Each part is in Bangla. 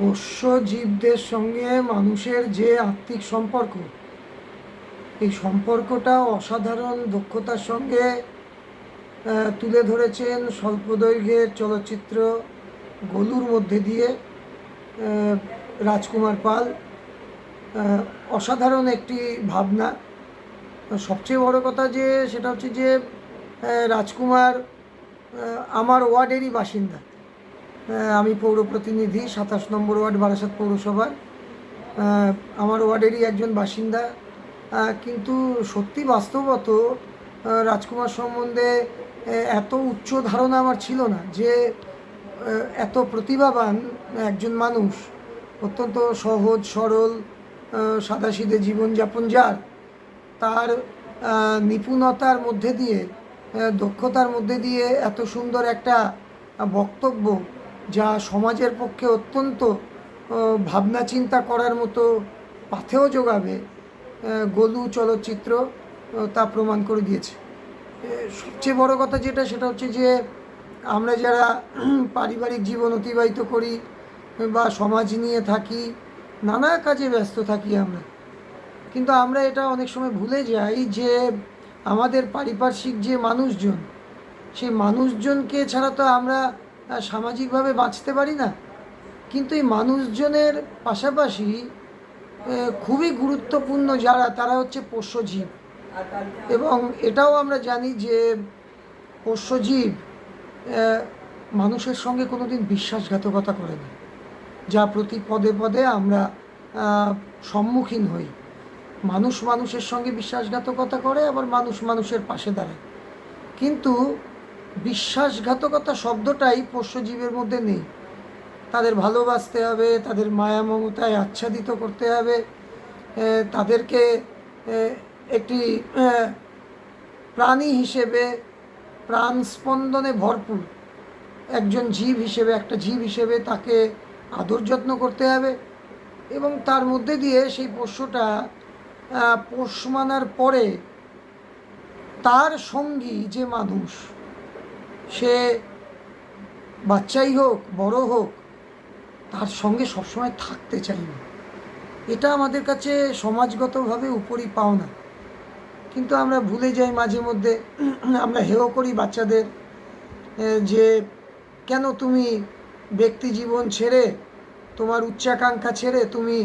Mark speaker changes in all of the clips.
Speaker 1: পোষ্য জীবদের সঙ্গে মানুষের যে আত্মিক সম্পর্ক, এই সম্পর্কটা অসাধারণ দক্ষতার সঙ্গে তুলে ধরেছেন স্বল্প দৈর্ঘ্যের চলচ্চিত্র গলুর মধ্যে দিয়ে রাজকুমার পাল। অসাধারণ একটি ভাবনা। সবচেয়ে বড় কথা যে, সেটা হচ্ছে যে রাজকুমার আমার ওয়ার্ডেরই বাসিন্দা। আমি পৌর প্রতিনিধি, সাতাশ নম্বর ওয়ার্ড, বারাসাত পৌরসভার। আমার ওয়ার্ডেরই একজন বাসিন্দা। কিন্তু সত্যি বাস্তবত রাজকুমার সম্বন্ধে এত উচ্চ ধারণা আমার ছিল না যে এত প্রতিভাবান একজন মানুষ, অত্যন্ত সহজ, সরল সাদাসিধে জীবনযাপন যার, তার নিপুণতার মধ্যে দিয়ে দক্ষতার মধ্যে দিয়ে এত সুন্দর একটা বক্তব্য যা সমাজের পক্ষে অত্যন্ত ভাবনা চিন্তা করার মতো পাথেও যোগাবে গোলু চলচ্চিত্র তা প্রমাণ করে দিয়েছে। সবচেয়ে বড় কথা যেটা, সেটা হচ্ছে যে, আমরা যারা পারিবারিক জীবন অতিবাহিত করি বা সমাজ নিয়ে থাকি, নানা কাজে ব্যস্ত থাকি আমরা। কিন্তু আমরা এটা অনেক সময় ভুলে যাই যে, আমাদের পারিপার্শ্বিক যে মানুষজন, সেই মানুষজনকে ছাড়া তো আমরা সামাজিকভাবে বাঁচতে পারি না। কিন্তু এই মানুষজনের পাশাপাশি খুবই গুরুত্বপূর্ণ যারা, তারা হচ্ছে পোষ্যজীব। এবং এটাও আমরা জানি যে, পোষ্যজীব মানুষের সঙ্গে কোনো দিন বিশ্বাসঘাতকতা করে না। যা প্রতি পদে পদে আমরা সম্মুখীন হই। মানুষ মানুষের সঙ্গে বিশ্বাসঘাতকতা করে, আবার মানুষ মানুষের পাশে দাঁড়ায়। কিন্তু বিশ্বাসঘাতকতা শব্দটাই পোষ্যজীবের মধ্যে নেই। তাদের ভালোবাসতে হবে, তাদের মায়া মমতায় আচ্ছাদিত করতে হবে তাদেরকে একটি প্রাণী হিসেবে, প্রাণ স্পন্দনে ভরপুর। একজন জীব হিসেবে, একটা জীব হিসেবে তাকে আদর যত্ন করতে হবে এবং তার মধ্যে দিয়ে সেই পোষ্যটা পোষ মানার পরে তার সঙ্গী যে মানুষ সে বাচ্চাই হোক, বড় হোক, তার সঙ্গে সবসময় থাকতে চাই না। এটা আমাদের কাছে সমাজগতভাবে উপরই পাওনা। কিন্তু আমরা ভুলে যাই মাঝে মধ্যে, আমরা হেয় করি বাচ্চাদের যে কেন তুমি ব্যক্তি জীবন ছেড়ে, তোমার উচ্চাকাঙ্ক্ষা ছেড়ে তুমি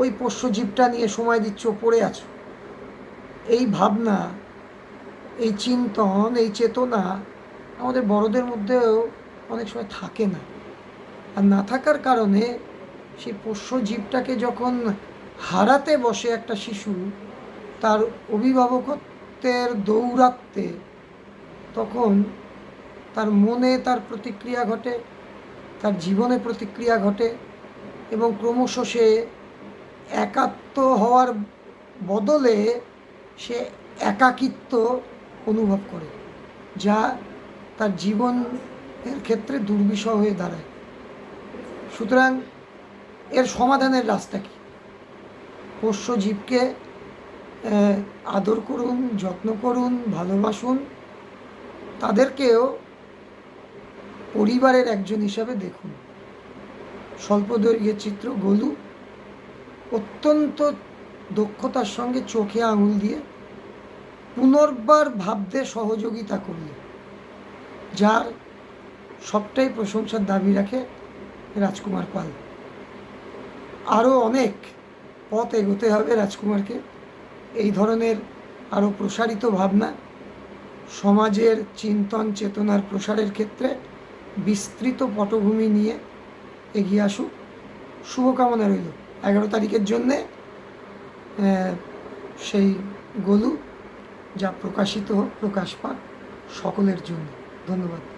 Speaker 1: ওই পোষ্য জীবটা নিয়ে সময় দিচ্ছ, পড়ে আছো। এই ভাবনা, এই চিন্তন, এই চেতনা আমাদের বড়দের মধ্যেও অনেক সময় থাকে না। আর না থাকার কারণে সেই পোষ্য জীবটাকে যখন হারাতে বসে একটা শিশু, তার অভিভাবকত্বের দৌরাত্মে তখন তার মনে তার প্রতিক্রিয়া ঘটে, তার জীবনে প্রতিক্রিয়া ঘটে এবং ক্রমশ সে একাত্ম হওয়ার বদলে সে একাকিত্ব অনুভব করে, যা তার জীবনের ক্ষেত্রে দুর্বিষহ হয়ে দাঁড়ায়। সুতরাং এর সমাধানের রাস্তা কি? পোষ্য জীবকে আদর করুন, যত্ন করুন, ভালোবাসুন, তাদেরকেও পরিবারের একজন হিসাবে দেখুন। স্বল্প দৈর্ঘ্যের চিত্র গোলু, অত্যন্ত দক্ষতার সঙ্গে চোখে আঙুল দিয়ে পুনর্বার ভাবতে সহযোগিতা করলে। যার সবটাই প্রশংসার দাবি রাখে রাজকুমার পাল। আরও অনেক পথ এগোতে হবে রাজকুমারকে। এই ধরনের আরও প্রসারিত ভাবনা সমাজের চিন্তন চেতনার প্রসারের ক্ষেত্রে বিস্তৃত পটভূমি নিয়ে এগিয়ে আসুক। শুভকামনা রইল। এগারো তারিখের জন্যে সেই গলু যা প্রকাশিত হোক, প্রকাশ পাক সকলের জন্য। ধন্যবাদ।